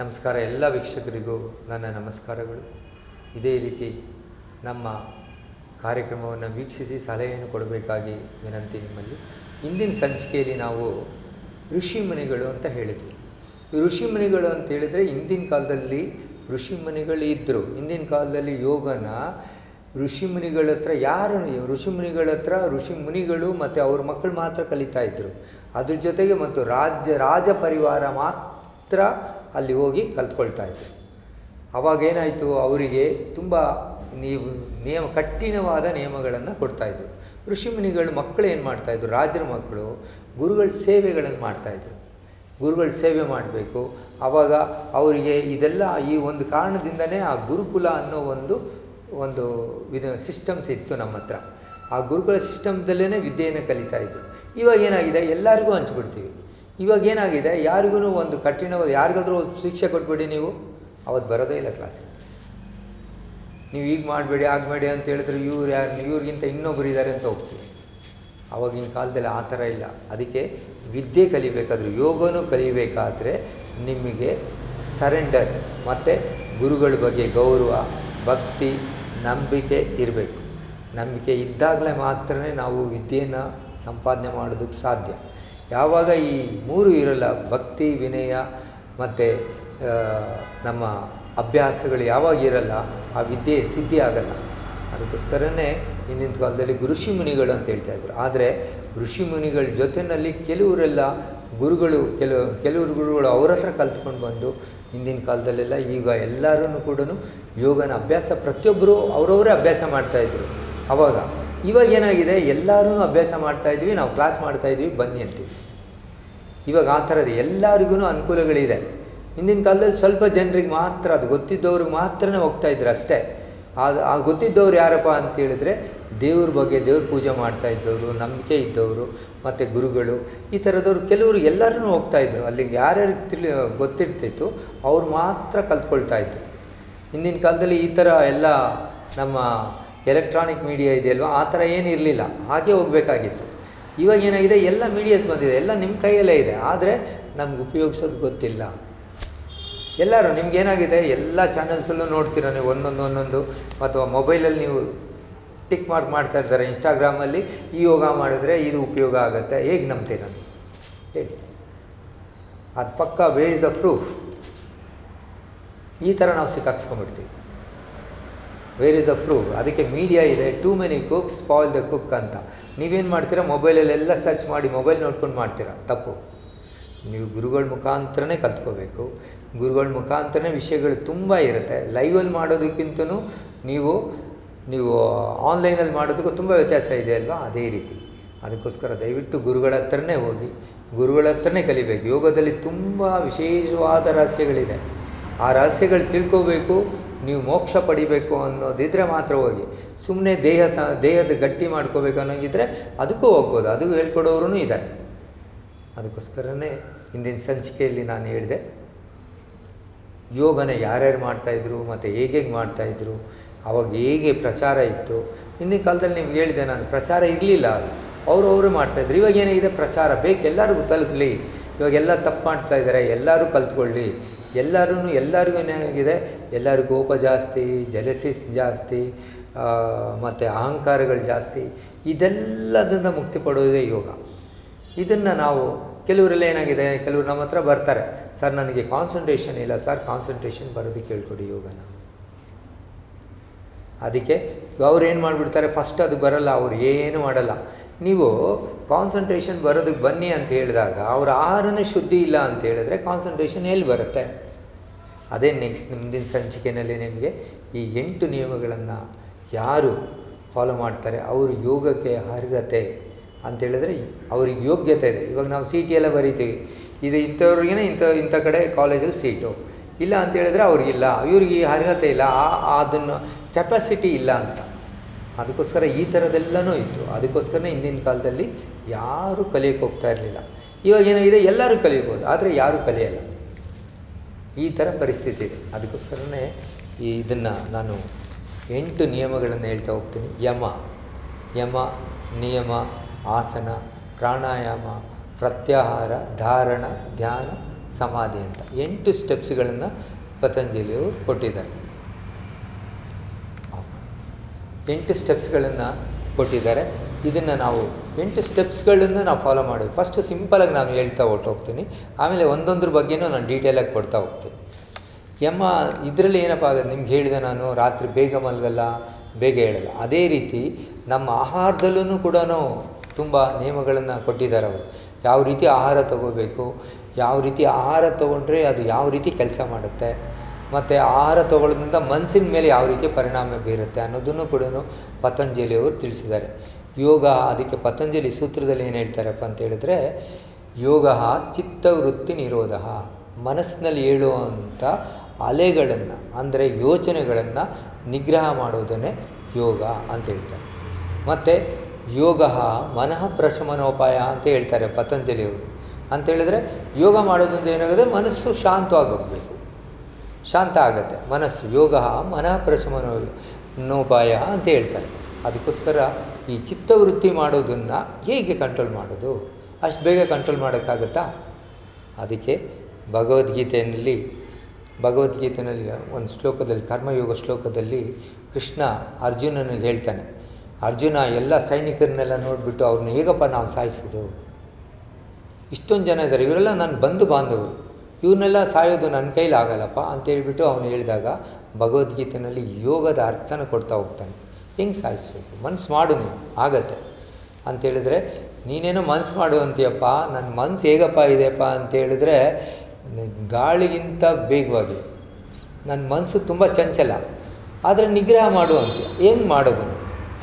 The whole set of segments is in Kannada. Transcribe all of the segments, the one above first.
ನಮಸ್ಕಾರ ಎಲ್ಲ ವೀಕ್ಷಕರಿಗೂ ನನ್ನ ನಮಸ್ಕಾರಗಳು. ಇದೇ ರೀತಿ ನಮ್ಮ ಕಾರ್ಯಕ್ರಮವನ್ನು ವೀಕ್ಷಿಸಿ ಸಲಹೆಯನ್ನು ಕೊಡಬೇಕಾಗಿ ವಿನಂತಿ ನಿಮ್ಮಲ್ಲಿ. ಇಂದಿನ ಸಂಚಿಕೆಯಲ್ಲಿ ನಾವು ಋಷಿಮುನಿಗಳು ಅಂತ ಹೇಳಿದ್ವಿ. ಋಷಿಮುನಿಗಳು ಅಂತ ಹೇಳಿದರೆ ಹಿಂದಿನ ಕಾಲದಲ್ಲಿ ಋಷಿಮುನಿಗಳು ಇದ್ದರು ಹಿಂದಿನ ಕಾಲದಲ್ಲಿ ಯೋಗನ ಋಷಿಮುನಿಗಳ ಹತ್ರ ಯಾರು ಋಷಿಮುನಿಗಳ ಹತ್ರ ಋಷಿಮುನಿಗಳು ಮತ್ತು ಅವ್ರ ಮಕ್ಕಳು ಮಾತ್ರ ಕಲಿತಾ ಇದ್ದರು ಅದ್ರ ಜೊತೆಗೆ ಮತ್ತು ರಾಜ್ಯ, ರಾಜ ಪರಿವಾರ ಮಾತ್ರ ಅಲ್ಲಿ ಹೋಗಿ ಕಲ್ತ್ಕೊಳ್ತಾ ಅವಾಗ ಅವಾಗೇನಾಯಿತು ಅವರಿಗೆ ತುಂಬ ನೀವು ನಿಯಮ, ಕಠಿಣವಾದ ನಿಯಮಗಳನ್ನು ಕೊಡ್ತಾಯಿದ್ರು ಋಷಿಮುನಿಗಳು ಮಕ್ಕಳು ಏನು ಮಾಡ್ತಾಯಿದ್ರು ರಾಜರ ಮಕ್ಕಳು ಗುರುಗಳ ಸೇವೆಗಳನ್ನು ಮಾಡ್ತಾಯಿದ್ರು ಗುರುಗಳ ಸೇವೆ ಮಾಡಬೇಕು. ಆವಾಗ ಅವರಿಗೆ ಇದೆಲ್ಲ ಈ ಒಂದು ಕಾರಣದಿಂದನೇ ಆ ಗುರುಕುಲ ಅನ್ನೋ ಒಂದು ಒಂದು ವಿಧ ಸಿಸ್ಟಮ್ಸ್ ಇತ್ತು ನಮ್ಮ ಹತ್ರ. ಆ ಗುರುಕುಲ ಸಿಸ್ಟಮ್ದಲ್ಲೇ ವಿದ್ಯೆಯನ್ನು ಕಲಿತಾಯಿದ್ರು ಇವಾಗ ಏನಾಗಿದೆ? ಎಲ್ಲರಿಗೂ ಹಂಚ್ಬಿಡ್ತೀವಿ. ಇವಾಗ ಏನಾಗಿದೆ? ಯಾರಿಗೂ ಒಂದು ಕಠಿಣವಾದ, ಯಾರಿಗಾದ್ರೂ ಶಿಕ್ಷೆ ಕೊಟ್ಬಿಡಿ ನೀವು. ಅವತ್ತು ಬರೋದೇ ಇಲ್ಲ ಕ್ಲಾಸಿಗೆ ನೀವು ಈಗ ಮಾಡಬೇಡಿ ಆಗಬೇಡಿ ಅಂತ ಹೇಳಿದ್ರೆ ಇವ್ರು ಯಾರು ಇವ್ರಿಗಿಂತ ಇನ್ನೊಬ್ಬರು ಇದ್ದಾರೆ ಅಂತ ಹೋಗ್ತೀವಿ. ಅವಾಗಿನ ಕಾಲದಲ್ಲಿ ಆ ಥರ ಇಲ್ಲ. ಅದಕ್ಕೆ ವಿದ್ಯೆ ಕಲಿಬೇಕಾದ್ರೆ, ಯೋಗನೂ ಕಲಿಬೇಕಾದ್ರೆ ನಿಮಗೆ ಸರೆಂಡರ್ ಮತ್ತು ಗುರುಗಳ ಬಗ್ಗೆ ಗೌರವ, ಭಕ್ತಿ, ನಂಬಿಕೆ ಇರಬೇಕು. ನಂಬಿಕೆ ಇದ್ದಾಗಲೇ ಮಾತ್ರ ನಾವು ವಿದ್ಯೆಯನ್ನು ಸಂಪಾದನೆ ಮಾಡೋದಕ್ಕೆ ಸಾಧ್ಯ. ಯಾವಾಗ ಈ ಮೂರು ಇರಲ್ಲ, ಭಕ್ತಿ, ವಿನಯ ಮತ್ತು ನಮ್ಮ ಅಭ್ಯಾಸಗಳು ಯಾವಾಗ ಇರಲ್ಲ, ಆ ವಿದ್ಯೆ ಸಿದ್ಧಿ ಆಗಲ್ಲ. ಅದಕ್ಕೋಸ್ಕರನೇ ಹಿಂದಿನ ಕಾಲದಲ್ಲಿ ಋಷಿ ಮುನಿಗಳು ಅಂತ ಹೇಳ್ತಾಯಿದ್ರು ಆದರೆ ಋಷಿ ಮುನಿಗಳ ಜೊತೆಯಲ್ಲಿ ಕೆಲವರೆಲ್ಲ ಗುರುಗಳು, ಕೆಲವು, ಕೆಲವರು ಗುರುಗಳು ಅವರ ಹತ್ರ ಕಲ್ತ್ಕೊಂಡು ಬಂದು ಹಿಂದಿನ ಕಾಲದಲ್ಲೆಲ್ಲ ಈಗ ಎಲ್ಲರೂ ಕೂಡ ಯೋಗನ ಅಭ್ಯಾಸ ಪ್ರತಿಯೊಬ್ಬರು ಅವರವರೇ ಅಭ್ಯಾಸ ಮಾಡ್ತಾಯಿದ್ರು ಆವಾಗ ಇವಾಗ ಏನಾಗಿದೆ? ಎಲ್ಲರೂ ಅಭ್ಯಾಸ ಮಾಡ್ತಾಯಿದ್ವಿ ನಾವು ಕ್ಲಾಸ್ ಮಾಡ್ತಾಯಿದ್ವಿ ಬನ್ನಿ ಅಂತೀವಿ. ಇವಾಗ ಆ ಥರದ ಎಲ್ಲರಿಗೂ ಅನುಕೂಲಗಳಿದೆ. ಹಿಂದಿನ ಕಾಲದಲ್ಲಿ ಸ್ವಲ್ಪ ಜನರಿಗೆ ಮಾತ್ರ, ಅದು ಗೊತ್ತಿದ್ದವ್ರಿಗೆ ಮಾತ್ರನೇ ಹೋಗ್ತಾಯಿದ್ರು ಅಷ್ಟೇ. ಅದು ಆ ಗೊತ್ತಿದ್ದವ್ರು ಯಾರಪ್ಪ ಅಂತ ಹೇಳಿದ್ರೆ, ದೇವ್ರ ಬಗ್ಗೆ ದೇವ್ರ ಪೂಜೆ ಮಾಡ್ತಾ ಇದ್ದವರು, ನಂಬಿಕೆ ಇದ್ದವರು, ಮತ್ತು ಗುರುಗಳು, ಈ ಥರದವ್ರು ಕೆಲವರು ಎಲ್ಲರೂ ಹೋಗ್ತಾಯಿದ್ರು ಅಲ್ಲಿಗೆ ಯಾರ್ಯಾರಿಗೆ ತಿಳಿ, ಗೊತ್ತಿರ್ತಿತ್ತು, ಅವ್ರು ಮಾತ್ರ ಕಲ್ತ್ಕೊಳ್ತಾ ಇದ್ರು. ಹಿಂದಿನ ಕಾಲದಲ್ಲಿ ಈ ಥರ ಎಲ್ಲ ನಮ್ಮ ಎಲೆಕ್ಟ್ರಾನಿಕ್ ಮೀಡಿಯಾ ಇದೆಯಲ್ವ? ಆ ಥರ ಏನು ಇರಲಿಲ್ಲ. ಹಾಗೆ ಹೋಗಬೇಕಾಗಿತ್ತು. ಇವಾಗ ಏನಾಗಿದೆ? ಎಲ್ಲ ಮೀಡಿಯಾಸ್ ಬಂದಿದೆ. ಎಲ್ಲ ನಿಮ್ಮ ಕೈಯಲ್ಲೇ ಇದೆ. ಆದರೆ ನಮ್ಗೆ ಉಪಯೋಗಿಸೋದು ಗೊತ್ತಿಲ್ಲ. ಎಲ್ಲರೂ ನಿಮ್ಗೇನಾಗಿದೆ ಎಲ್ಲ ಚಾನಲ್ಸಲ್ಲೂ ನೋಡ್ತೀರ ನೀವು? ಒಂದೊಂದು ಒಂದೊಂದು. ಅಥವಾ ಮೊಬೈಲಲ್ಲಿ ನೀವು ಟಿಕ್ ಮಾರ್ಕ್ ಮಾಡ್ತಾ ಇರ್ತಾರೆ. ಇನ್ಸ್ಟಾಗ್ರಾಮಲ್ಲಿ ಈ ಯೋಗ ಮಾಡಿದ್ರೆ ಇದು ಉಪಯೋಗ ಆಗುತ್ತೆ. ಹೇಗೆ ನಂಬ್ತೀರ ಹೇಳಿ. ಅದು ಪಕ್ಕ ವೇರ್ ಇಸ್ ದ ಪ್ರೂಫ್ ಈ ಥರ ನಾವು ಸಿಕ್ಕಾಕ್ಸ್ಕೊಂಡ್ಬಿಡ್ತೀವಿ. ವೇರ್ ಇಸ್ ದ ಪ್ರೂಫ್ ಅದಕ್ಕೆ ಮೀಡಿಯಾ ಇದೆ too many cook spoil the cook ಅಂತ. ನೀವೇನು ಮಾಡ್ತೀರಾ? ಮೊಬೈಲಲ್ಲೆಲ್ಲ ಸರ್ಚ್ ಮಾಡಿ, ಮೊಬೈಲ್ ನೋಡ್ಕೊಂಡು ಮಾಡ್ತೀರಾ? ತಪ್ಪು. ನೀವು ಗುರುಗಳ ಮುಖಾಂತರನೇ ಕಲ್ತ್ಕೋಬೇಕು. ಗುರುಗಳ ಮುಖಾಂತರನೇ ವಿಷಯಗಳು ತುಂಬ ಇರುತ್ತೆ. ಲೈವಲ್ಲಿ ಮಾಡೋದಕ್ಕಿಂತನೂ ನೀವು ನೀವು ಆನ್ಲೈನಲ್ಲಿ ಮಾಡೋದಕ್ಕೂ ತುಂಬ ವ್ಯತ್ಯಾಸ ಇದೆ ಅಲ್ವಾ? ಅದೇ ರೀತಿ. ಅದಕ್ಕೋಸ್ಕರ ದಯವಿಟ್ಟು ಗುರುಗಳ ಹತ್ರನೇ ಹೋಗಿ, ಗುರುಗಳ ಹತ್ರನೇ ಕಲಿಬೇಕು. ಯೋಗದಲ್ಲಿ ತುಂಬ ವಿಶೇಷವಾದ ರಹಸ್ಯಗಳಿದೆ. ಆ ರಹಸ್ಯಗಳು ತಿಳ್ಕೋಬೇಕು. ನೀವು ಮೋಕ್ಷ ಪಡಿಬೇಕು ಅನ್ನೋದಿದ್ದರೆ ಮಾತ್ರ ಹೋಗಿ. ಸುಮ್ಮನೆ ದೇಹ ಸ, ದೇಹದ ಗಟ್ಟಿ ಮಾಡ್ಕೋಬೇಕು ಅನ್ನೋಂಗಿದ್ರೆ ಅದಕ್ಕೂ ಹೋಗ್ಬೋದು. ಅದು ಹೇಳ್ಕೊಡೋರು ಇದ್ದಾರೆ. ಅದಕ್ಕೋಸ್ಕರನೇ ಹಿಂದಿನ ಸಂಚಿಕೆಯಲ್ಲಿ ನಾನು ಹೇಳಿದೆ. ಯೋಗನ ಯಾರ್ಯಾರು ಮಾಡ್ತಾಯಿದ್ರು ಮತ್ತು ಹೇಗೆ ಮಾಡ್ತಾಯಿದ್ರು ಅವಾಗ ಹೇಗೆ ಪ್ರಚಾರ ಇತ್ತು. ಹಿಂದಿನ ಕಾಲದಲ್ಲಿ ನಿಮ್ಗೆ ಹೇಳಿದೆ ನಾನು, ಪ್ರಚಾರ ಇರಲಿಲ್ಲ. ಅವರು ಅವರು ಮಾಡ್ತಾಯಿದ್ರು ಇವಾಗ ಏನಾಗಿದೆ? ಪ್ರಚಾರ ಬೇಕು. ಎಲ್ಲರಿಗೂ ತಲುಪಲಿ. ಇವಾಗೆಲ್ಲ ತಪ್ಪು ಮಾಡ್ತಾ ಇದ್ದಾರೆ. ಎಲ್ಲರೂ ಕಲ್ತ್ಕೊಳ್ಳಿ. ಎಲ್ಲರೂ ಎಲ್ಲರಿಗೂ ಏನಾಗಿದೆ? ಎಲ್ಲರಿಗೂ ಕೋಪ ಜಾಸ್ತಿ ಜಲಸಿಸ್ ಜಾಸ್ತಿ ಮತ್ತು ಅಹಂಕಾರಗಳು ಜಾಸ್ತಿ. ಇದೆಲ್ಲದಿಂದ ಮುಕ್ತಿ ಪಡೋದೇ ಯೋಗ. ಇದನ್ನು ನಾವು ಕೆಲವರೆಲ್ಲ ಏನಾಗಿದೆ? ಕೆಲವರು ನಮ್ಮ ಹತ್ರ ಬರ್ತಾರೆ. ಸರ್, ನನಗೆ ಕಾನ್ಸಂಟ್ರೇಷನ್ ಇಲ್ಲ. ಸರ್ ಕಾನ್ಸಂಟ್ರೇಷನ್ ಬರೋದಕ್ಕೆ ಹೇಳ್ಕೊಡಿ ಯೋಗನ. ಅದಕ್ಕೆ ಅವ್ರು ಏನು ಮಾಡಿಬಿಡ್ತಾರೆ? ಫಸ್ಟ್ ಅದು ಬರಲ್ಲ. ಅವ್ರು ಏನು ಮಾಡಲ್ಲ. ನೀವು ಕಾನ್ಸಂಟ್ರೇಷನ್ ಬರೋದಕ್ಕೆ ಬನ್ನಿ ಅಂತ ಹೇಳಿದಾಗ, ಅವ್ರ ಆಹಾರನೇ ಶುದ್ಧಿ ಇಲ್ಲ ಅಂತ ಹೇಳಿದ್ರೆ ಕಾನ್ಸಂಟ್ರೇಷನ್ ಎಲ್ಲಿ ಬರುತ್ತೆ? ಅದೇ ನೆಕ್ಸ್ಟ್ ಮುಂದಿನ ಸಂಚಿಕೆಯಲ್ಲಿ ನಿಮಗೆ ಈ ಎಂಟು ನಿಯಮಗಳನ್ನು ಯಾರು ಫಾಲೋ ಮಾಡ್ತಾರೆ, ಅವರು ಯೋಗಕ್ಕೆ ಅರ್ಹತೆ ಅಂತೇಳಿದರೆ ಅವ್ರಿಗೆ ಯೋಗ್ಯತೆ ಇದೆ. ಇವಾಗ ನಾವು ಸಿ ಟಿ ಎಲ್ಲ ಬರಿತೀವಿ. ಇದು ಇಂಥವ್ರಿಗೇ ಇಂಥ ಇಂಥ ಕಡೆ ಕಾಲೇಜಲ್ಲಿ ಸೀಟು ಇಲ್ಲ ಅಂತ ಹೇಳಿದ್ರೆ ಅವ್ರಿಗಿಲ್ಲ ಇವ್ರಿಗೆ ಅರ್ಹತೆ ಇಲ್ಲ. ಆ, ಅದನ್ನು ಕೆಪಾಸಿಟಿ ಇಲ್ಲ ಅಂತ. ಅದಕ್ಕೋಸ್ಕರ ಈ ಥರದೆಲ್ಲನೂ ಇತ್ತು. ಅದಕ್ಕೋಸ್ಕರನೇ ಹಿಂದಿನ ಕಾಲದಲ್ಲಿ ಯಾರೂ ಕಲಿಯೋಕ್ಕೆ ಹೋಗ್ತಾ ಇರಲಿಲ್ಲ. ಇವಾಗ ಏನಾಗಿದೆ? ಎಲ್ಲರೂ ಕಲಿಬೋದು ಆದರೆ ಯಾರೂ ಕಲಿಯಲ್ಲ. ಈ ಥರ ಪರಿಸ್ಥಿತಿ ಇದೆ. ಅದಕ್ಕೋಸ್ಕರನೇ ಈ ಇದನ್ನು ನಾನು ಎಂಟು ನಿಯಮಗಳನ್ನು ಹೇಳ್ತಾ ಹೋಗ್ತೀನಿ. ಯಮ ಯಮ, ನಿಯಮ, ಆಸನ, ಪ್ರಾಣಾಯಾಮ, ಪ್ರತ್ಯಾಹಾರ, ಧಾರಣ, ಧ್ಯಾನ, ಸಮಾಧಿ ಅಂತ ಎಂಟು ಸ್ಟೆಪ್ಸ್ಗಳನ್ನು ಪತಂಜಲಿಯವರು ಕೊಟ್ಟಿದ್ದಾರೆ. ಎಂಟು ಸ್ಟೆಪ್ಸ್ಗಳನ್ನು ಕೊಟ್ಟಿದ್ದಾರೆ. ಇದನ್ನು ನಾವು ಎಂಟು ಸ್ಟೆಪ್ಸ್ಗಳನ್ನು ನಾವು ಫಾಲೋ ಮಾಡಿ ಫಸ್ಟ್ ಸಿಂಪಲಾಗಿ ನಾನು ಹೇಳ್ತಾ ಹೊರ್ಟೋಗ್ತೀನಿ. ಆಮೇಲೆ ಒಂದೊಂದ್ರ ಬಗ್ಗೆನೂ ನಾನು ಡೀಟೇಲಾಗಿ ಕೊಡ್ತಾ ಹೋಗ್ತೀನಿ. ಎಮ್ಮ ಇದರಲ್ಲಿ ಏನಪ್ಪ ಆಗೋದು ನಿಮ್ಗೆ ಹೇಳಿದೆ ನಾನು, ರಾತ್ರಿ ಬೇಗ ಮಲಗಲ್ಲ, ಬೇಗ ಹೇಳಲ್ಲ ಅದೇ ರೀತಿ ನಮ್ಮ ಆಹಾರದಲ್ಲೂ ಕೂಡ ತುಂಬ ನಿಯಮಗಳನ್ನು ಕೊಟ್ಟಿದ್ದಾರೆ ಅವರು. ಯಾವ ರೀತಿ ಆಹಾರ ತಗೋಬೇಕು, ಯಾವ ರೀತಿ ಆಹಾರ ತೊಗೊಂಡ್ರೆ ಅದು ಯಾವ ರೀತಿ ಕೆಲಸ ಮಾಡುತ್ತೆ, ಮತ್ತು ಆಹಾರ ತಗೊಳ್ಳೋದ್ರಿಂದ ಮನಸ್ಸಿನ ಮೇಲೆ ಯಾವ ರೀತಿ ಪರಿಣಾಮ ಬೀರುತ್ತೆ ಅನ್ನೋದನ್ನು ಕೂಡ ಪತಂಜಲಿಯವರು ತಿಳಿಸಿದ್ದಾರೆ. ಯೋಗ, ಅದಕ್ಕೆ ಪತಂಜಲಿ ಸೂತ್ರದಲ್ಲಿ ಏನು ಹೇಳ್ತಾರಪ್ಪ ಅಂತ ಹೇಳಿದ್ರೆ, ಯೋಗ ಚಿತ್ತವೃತ್ತಿ ನಿರೋಧ. ಮನಸ್ಸಿನಲ್ಲಿ ಹೇಳುವಂಥ ಅಲೆಗಳನ್ನು, ಅಂದರೆ ಯೋಚನೆಗಳನ್ನು ನಿಗ್ರಹ ಮಾಡೋದನ್ನೇ ಯೋಗ ಅಂತ ಹೇಳ್ತಾರೆ. ಮತ್ತು ಯೋಗ ಮನಃ ಪ್ರಶಮನೋಪಾಯ ಅಂತ ಹೇಳ್ತಾರೆ ಪತಂಜಲಿಯವರು ಅಂತ ಹೇಳಿದ್ರೆ ಯೋಗ ಮಾಡೋದೊಂದು ಏನಾಗುತ್ತೆ? ಮನಸ್ಸು ಶಾಂತವಾಗಬೇಕು ಶಾಂತ ಆಗುತ್ತೆ. ಮನಸ್ಸು ಯೋಗ ಮನಃ ಪ್ರಶಮನೋಪಾಯ ಅಂತ ಹೇಳ್ತಾರೆ. ಅದಕ್ಕೋಸ್ಕರ ಈ ಚಿತ್ತವೃತ್ತಿ ಮಾಡೋದನ್ನು ಹೇಗೆ ಕಂಟ್ರೋಲ್ ಮಾಡೋದು? ಅಷ್ಟು ಬೇಗ ಕಂಟ್ರೋಲ್ ಮಾಡೋಕ್ಕಾಗತ್ತಾ? ಅದಕ್ಕೆ ಭಗವದ್ಗೀತೆಯಲ್ಲಿ ಭಗವದ್ಗೀತೆಯಲ್ಲಿ ಒಂದು ಶ್ಲೋಕದಲ್ಲಿ, ಕರ್ಮಯೋಗ ಶ್ಲೋಕದಲ್ಲಿ ಕೃಷ್ಣ ಅರ್ಜುನನಿಗೆ ಹೇಳ್ತಾನೆ, ಅರ್ಜುನ, ಎಲ್ಲ ಸೈನಿಕರನ್ನೆಲ್ಲ ನೋಡಿಬಿಟ್ಟು ಅವ್ರನ್ನ ಹೇಗಪ್ಪ ನಾವು ಸಾಯಿಸೋದು? ಇಷ್ಟೊಂದು ಜನ ಇದ್ದಾರೆ ಇವರೆಲ್ಲ ನನ್ನ ಬಂಧು ಬಾಂಧವರು ಇವನ್ನೆಲ್ಲ ಸಾಯೋದು ನನ್ನ ಕೈಲಾಗಲ್ಲಪ್ಪ? ಅಂತ ಅಂತೇಳ್ಬಿಟ್ಟು ಅವನು ಹೇಳಿದಾಗ ಭಗವದ್ಗೀತೆಯಲ್ಲಿ ಯೋಗದ ಅರ್ಥನ ಕೊಡ್ತಾ ಹೋಗ್ತಾನೆ. ಹೆಂಗೆ ಸಾಯಿಸ್ಬೇಕು? ಮನ್ಸು ಮಾಡು ನೀವು ಆಗತ್ತೆ. ಅಂತೇಳಿದರೆ ನೀನೇನೋ ಮನ್ಸು ಮಾಡು ಅಂತೀಯಪ್ಪ ನನ್ನ ಮನ್ಸು ಹೇಗಪ್ಪ ಇದೆಯಪ್ಪ ಅಂತೇಳಿದ್ರೆ ಗಾಳಿಗಿಂತ ಬೇಗವಾಗಿ ನನ್ನ ಮನಸ್ಸು ತುಂಬ ಚಂಚಲ. ಆದರೆ ನಿಗ್ರಹ ಮಾಡು ಅಂತ. ಏನು ಮಾಡೋದು?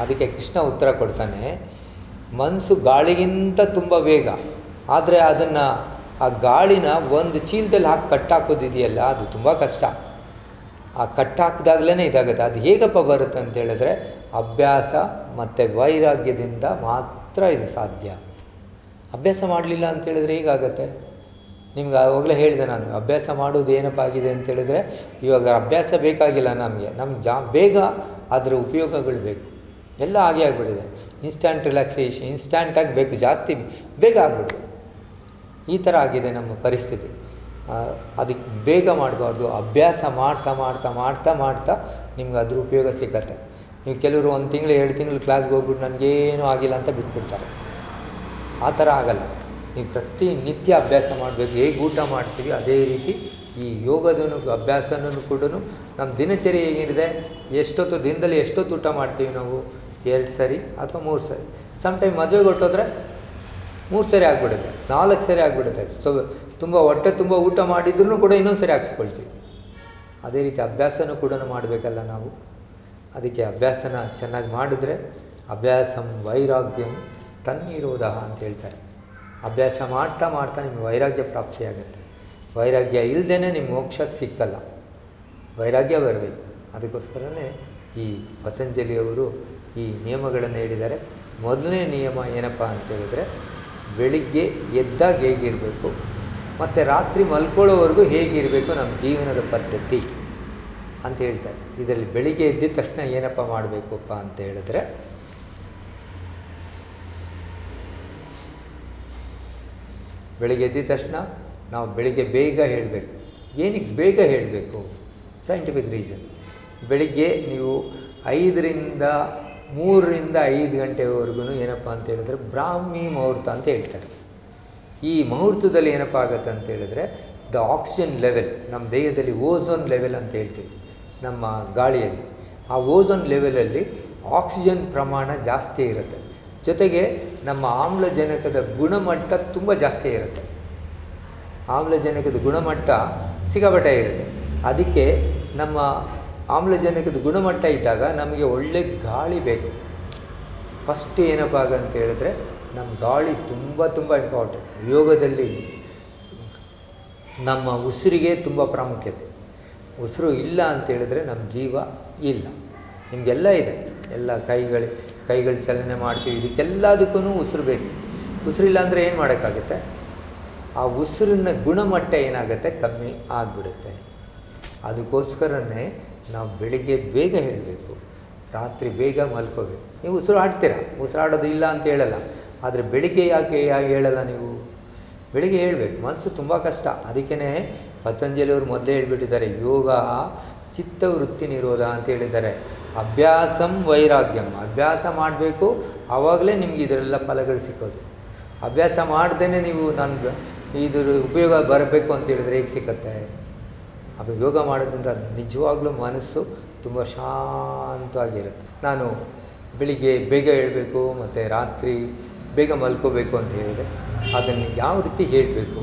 ಅದಕ್ಕೆ ಕೃಷ್ಣ ಉತ್ತರ ಕೊಡ್ತಾನೆ ಮನಸ್ಸು ಗಾಳಿಗಿಂತ ತುಂಬ ವೇಗ. ಆದರೆ ಅದನ್ನು ಆ ಗಾಳಿನ ಒಂದು ಚೀಲದಲ್ಲಿ ಹಾಕಿ ಕಟ್ಟಾಕೋದಿದೆಯಲ್ಲ, ಅದು ತುಂಬ ಕಷ್ಟ. ಆ ಕಟ್ಟಾಕಿದಾಗಲೇ ಇದಾಗುತ್ತೆ. ಅದು ಹೇಗಪ್ಪ ಬರುತ್ತೆ ಅಂತ ಹೇಳಿದ್ರೆ ಅಭ್ಯಾಸ ಮತ್ತು ವೈರಾಗ್ಯದಿಂದ ಮಾತ್ರ ಇದು ಸಾಧ್ಯ. ಅಭ್ಯಾಸ ಮಾಡಲಿಲ್ಲ ಅಂತೇಳಿದ್ರೆ ಹೇಗಾಗತ್ತೆ? ನಿಮ್ಗೆ ಆವಾಗಲೇ ಹೇಳಿದೆ ನಾನು, ಅಭ್ಯಾಸ ಮಾಡೋದು ಏನಪ್ಪ ಆಗಿದೆ ಅಂತ ಹೇಳಿದ್ರೆ, ಇವಾಗ ಅಭ್ಯಾಸ ಬೇಕಾಗಿಲ್ಲ ನಮಗೆ. ನಮ್ಮ ಜಾ, ಬೇಗ ಅದರ ಉಪಯೋಗಗಳು ಬೇಕು. ಎಲ್ಲ ಹಾಗೆ ಆಗಿಬಿಟ್ಟಿದೆ. ಇನ್ಸ್ಟ್ಯಾಂಟ್ ರಿಲ್ಯಾಕ್ಸೇಷನ್ ಇನ್ಸ್ಟ್ಯಾಂಟಾಗಿ ಬೇಕು, ಜಾಸ್ತಿ ಬೇಗ ಆಗ್ಬಿಡುತ್ತೆ ಈ ಥರ ಆಗಿದೆ ನಮ್ಮ ಪರಿಸ್ಥಿತಿ. ಅದಕ್ಕೆ ಬೇಗ ಮಾಡಬಾರ್ದು. ಅಭ್ಯಾಸ ಮಾಡ್ತಾ ಮಾಡ್ತಾ ಮಾಡ್ತಾ ಮಾಡ್ತಾ ನಿಮ್ಗೆ ಅದ್ರ ಉಪಯೋಗ ಸಿಗತ್ತೆ. ನೀವು ಕೆಲವರು ಒಂದು ತಿಂಗಳು, ಎರಡು ತಿಂಗಳು ಕ್ಲಾಸ್ಗೆ ಹೋಗ್ಬಿಟ್ಟು ನನಗೇನೂ ಆಗಿಲ್ಲ ಅಂತ ಬಿಟ್ಬಿಡ್ತಾರೆ. ಆ ಥರ ಆಗಲ್ಲ. ನೀವು ಪ್ರತಿ ನಿತ್ಯ ಅಭ್ಯಾಸ ಮಾಡಬೇಕು, ಹೇಗೆ ಊಟ ಮಾಡ್ತೀವಿ ಅದೇ ರೀತಿ ಈ ಯೋಗದನು ಅಭ್ಯಾಸನೂ ಕೂಡ ನಮ್ಮ ದಿನಚರಿ ಹೇಗಿರುತ್ತೆ ಎಷ್ಟೊತ್ತು ದಿನದಲ್ಲಿ ಎಷ್ಟೊತ್ತು ಊಟ ಮಾಡ್ತೀವಿ ನಾವು? ಎರಡು ಸರಿ ಅಥವಾ ಮೂರು ಸರಿ? ಸಮ್ ಟೈಮ್ ಮದುವೆಗೆ ಹೊಟ್ಟೋದ್ರೆ ಮೂರು ಸರಿ ಆಗಿಬಿಡುತ್ತೆ, ನಾಲ್ಕು ಸರಿ ಆಗಿಬಿಡುತ್ತೆ. ಸೊ ತುಂಬ ಹೊಟ್ಟೆ ತುಂಬ ಊಟ ಮಾಡಿದ್ರೂ ಕೂಡ ಇನ್ನೊಂದು ಸರಿ ಹಾಕ್ಸ್ಕೊಳ್ತೀವಿ. ಅದೇ ರೀತಿ ಅಭ್ಯಾಸನೂ ಕೂಡ ಮಾಡಬೇಕಲ್ಲ ನಾವು. ಅದಕ್ಕೆ ಅಭ್ಯಾಸನ ಚೆನ್ನಾಗಿ ಮಾಡಿದ್ರೆ ಅಭ್ಯಾಸಂ ವೈರಾಗ್ಯಂ ತನ್ನಿರೋಧ ಅಂತ ಹೇಳ್ತಾರೆ. ಅಭ್ಯಾಸ ಮಾಡ್ತಾ ಮಾಡ್ತಾ ನಿಮಗೆ ವೈರಾಗ್ಯ ಪ್ರಾಪ್ತಿಯಾಗುತ್ತೆ ವೈರಾಗ್ಯ ಇಲ್ಲದೇ ನಿಮ್ಮ ಮೋಕ್ಷ ಸಿಕ್ಕಲ್ಲ. ವೈರಾಗ್ಯ ಬರಬೇಕು. ಅದಕ್ಕೋಸ್ಕರನೇ ಈ ಪತಂಜಲಿಯವರು ಈ ನಿಯಮಗಳನ್ನು ಹೇಳಿದ್ದಾರೆ. ಮೊದಲನೇ ನಿಯಮ ಏನಪ್ಪ ಅಂತ ಹೇಳಿದ್ರೆ ಬೆಳಿಗ್ಗೆ ಎದ್ದಾಗ ಹೇಗಿರಬೇಕು, ಮತ್ತು ರಾತ್ರಿ ಮಲ್ಕೊಳ್ಳೋವರೆಗೂ ಹೇಗಿರಬೇಕು ನಮ್ಮ ಜೀವನದ ಪದ್ಧತಿ. ಅಂತ ಹೇಳ್ತಾರೆ. ಇದರಲ್ಲಿ ಬೆಳಿಗ್ಗೆ ಎದ್ದಿದ ತಕ್ಷಣ ಏನಪ್ಪ ಮಾಡಬೇಕಪ್ಪ ಅಂತ ಹೇಳಿದ್ರೆ, ಬೆಳಿಗ್ಗೆ ಎದ್ದಿದ ತಕ್ಷಣ ನಾವು ಬೆಳಿಗ್ಗೆ ಬೇಗ ಹೇಳಬೇಕು. ಏನಕ್ಕೆ ಬೇಗ ಹೇಳಬೇಕು? ಸೈಂಟಿಫಿಕ್ ರೀಸನ್ ಬೆಳಿಗ್ಗೆ ನೀವು ಐದರಿಂದ ಮೂರರಿಂದ ಐದು ಗಂಟೆವರೆಗೂ ಏನಪ್ಪ ಅಂತ ಹೇಳಿದ್ರೆ ಬ್ರಾಹ್ಮಿ ಮುಹೂರ್ತ ಅಂತ ಹೇಳ್ತಾರೆ. ಈ ಮುಹೂರ್ತದಲ್ಲಿ ಏನಪ್ಪ ಆಗುತ್ತೆ ಅಂತ ಹೇಳಿದ್ರೆ ದ ಆಕ್ಸಿಜನ್ ಲೆವೆಲ್ ನಮ್ಮ ದೇಹದಲ್ಲಿ ಓಝೋನ್ ಲೆವೆಲ್ ಅಂತ ಹೇಳ್ತೀವಿ. ನಮ್ಮ ಗಾಳಿಯಲ್ಲಿ. ಆ ಓಝೋನ್ ಲೆವೆಲಲ್ಲಿ ಆಕ್ಸಿಜನ್ ಪ್ರಮಾಣ ಜಾಸ್ತಿ ಇರುತ್ತೆ. ಜೊತೆಗೆ ನಮ್ಮ ಆಮ್ಲಜನಕದ ಗುಣಮಟ್ಟ ತುಂಬ ಜಾಸ್ತಿ ಇರುತ್ತೆ. ಆಮ್ಲಜನಕದ ಗುಣಮಟ್ಟ ಸಿಗಬಟ್ಟೆ ಇರುತ್ತೆ. ಅದಕ್ಕೆ ನಮ್ಮ ಆಮ್ಲಜನಕದ ಗುಣಮಟ್ಟ ಇದ್ದಾಗ ನಮಗೆ ಒಳ್ಳೆ ಗಾಳಿ ಬೇಕು. ಫಸ್ಟ್ ಏನಪ್ಪ ಅಂತ ಹೇಳಿದ್ರೆ ನಮ್ಮ ಗಾಳಿ ತುಂಬ ತುಂಬ ಇಂಪಾರ್ಟೆಂಟ್ ಯೋಗದಲ್ಲಿ ನಮ್ಮ ಉಸಿರಿಗೆ ತುಂಬ ಪ್ರಾಮುಖ್ಯತೆ. ಉಸಿರು ಇಲ್ಲ ಅಂತ ಹೇಳಿದ್ರೆ ನಮ್ಮ ಜೀವ ಇಲ್ಲ. ನಿಮಗೆಲ್ಲ ಇದೆ. ಎಲ್ಲ ಕೈಗಳು ಕೈಗಳು ಚಲನೆ ಮಾಡ್ತೀವಿ. ಇದಕ್ಕೆಲ್ಲದಕ್ಕೂ ಉಸಿರು ಬೇಕು. ಉಸಿರಿಲ್ಲ ಅಂದರೆ ಏನು ಮಾಡೋಕ್ಕಾಗುತ್ತೆ? ಆ ಉಸಿರಿನ ಗುಣಮಟ್ಟ ಏನಾಗುತ್ತೆ? ಕಮ್ಮಿ ಆಗಿಬಿಡುತ್ತೆ. ಅದಕ್ಕೋಸ್ಕರನೇ ನಾವು ಬೆಳಿಗ್ಗೆ ಬೇಗ ಹೇಳಬೇಕು. ರಾತ್ರಿ ಬೇಗ ಮಲ್ಕೋಬೇಕು. ನೀವು ಉಸಿರು ಆಡ್ತೀರಾ? ಉಸಿರಾಡೋದು ಇಲ್ಲ ಅಂತ ಹೇಳಲ್ಲ. ಆದರೆ ಬೆಳಿಗ್ಗೆ ಯಾಕೆ ಯಾಕೆ ಹೇಳಲ್ಲ ನೀವು? ಬೆಳಿಗ್ಗೆ ಹೇಳ್ಬೇಕು ಮನಸ್ಸು ತುಂಬ ಕಷ್ಟ. ಅದಕ್ಕೇ ಪತಂಜಲಿಯವರು ಮೊದಲೇ ಹೇಳ್ಬಿಟ್ಟಿದ್ದಾರೆ, ಯೋಗ ಚಿತ್ತವೃತ್ತಿ ನಿರೋಧ ಅಂತ ಹೇಳಿದ್ದಾರೆ. ಅಭ್ಯಾಸಂ ವೈರಾಗ್ಯಂ. ಅಭ್ಯಾಸ ಮಾಡಬೇಕು, ಆವಾಗಲೇ ನಿಮ್ಗೆ ಇದರೆಲ್ಲ ಫಲಗಳು ಸಿಕ್ಕೋದು. ಅಭ್ಯಾಸ ಮಾಡ್ದೇ ನೀವು ನಾನು ಇದ್ರ ಉಪಯೋಗ ಬರಬೇಕು ಅಂತ ಹೇಳಿದ್ರೆ ಹೇಗೆ ಸಿಕ್ಕತ್ತೆ? ಅದು ಯೋಗ ಮಾಡೋದ್ರಿಂದ ನಿಜವಾಗ್ಲೂ ಮನಸ್ಸು ತುಂಬ ಶಾಂತವಾಗಿರುತ್ತೆ. ನಾನು ಬೆಳಿಗ್ಗೆ ಬೇಗ ಹೇಳಬೇಕು, ಮತ್ತು ರಾತ್ರಿ ಬೇಗ ಮಲ್ಕೋಬೇಕು ಅಂತ ಹೇಳಿದೆ. ಅದನ್ನು ಯಾವ ರೀತಿ ಹೇಳಬೇಕು?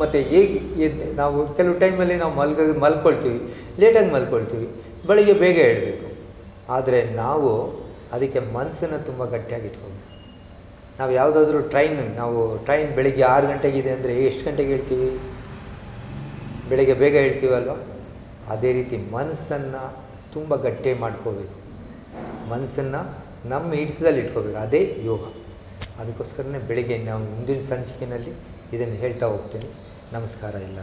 ಮತ್ತು ಹೇಗೆ ಎದ್ದು ನಾವು ಕೆಲವು ಟೈಮಲ್ಲಿ ನಾವು ಮಲ್ಗ, ಮಲ್ಕೊಳ್ತೀವಿ ಲೇಟಾಗಿ ಮಲ್ಕೊಳ್ತೀವಿ, ಬೆಳಿಗ್ಗೆ ಬೇಗ ಹೇಳಬೇಕು. ಆದರೆ ನಾವು ಅದಕ್ಕೆ ಮನಸ್ಸನ್ನು ತುಂಬ ಗಟ್ಟಿಯಾಗಿ ಇಟ್ಕೋಬೇಕು ನಾವು ಯಾವುದಾದ್ರೂ ಟ್ರೈನ್, ನಾವು ಟ್ರೈನ್ ಬೆಳಿಗ್ಗೆ ಆರು ಗಂಟೆಗಿದೆ ಅಂದರೆ ಎಷ್ಟು ಗಂಟೆಗೆ ಹೇಳ್ತೀವಿ? ಬೆಳಿಗ್ಗೆ ಬೇಗ ಹೇಳ್ತೀವಲ್ವ ಅದೇ ರೀತಿ ಮನಸ್ಸನ್ನು ತುಂಬ ಗಟ್ಟಿ ಮಾಡ್ಕೋಬೇಕು ಮನಸ್ಸನ್ನು ನಮ್ಮ ಹಿಡಿತದಲ್ಲಿ ಇಟ್ಕೋಬೇಕು ಅದೇ ಯೋಗ. ಅದಕ್ಕೋಸ್ಕರನೇ ಬೆಳಿಗ್ಗೆ ನಾವು ಮುಂದಿನ ಸಂಚಿಕೆಯಲ್ಲಿ ಇದನ್ನು ಹೇಳ್ತಾ ಹೋಗ್ತೀನಿ. ನಮಸ್ಕಾರ ಎಲ್ಲ.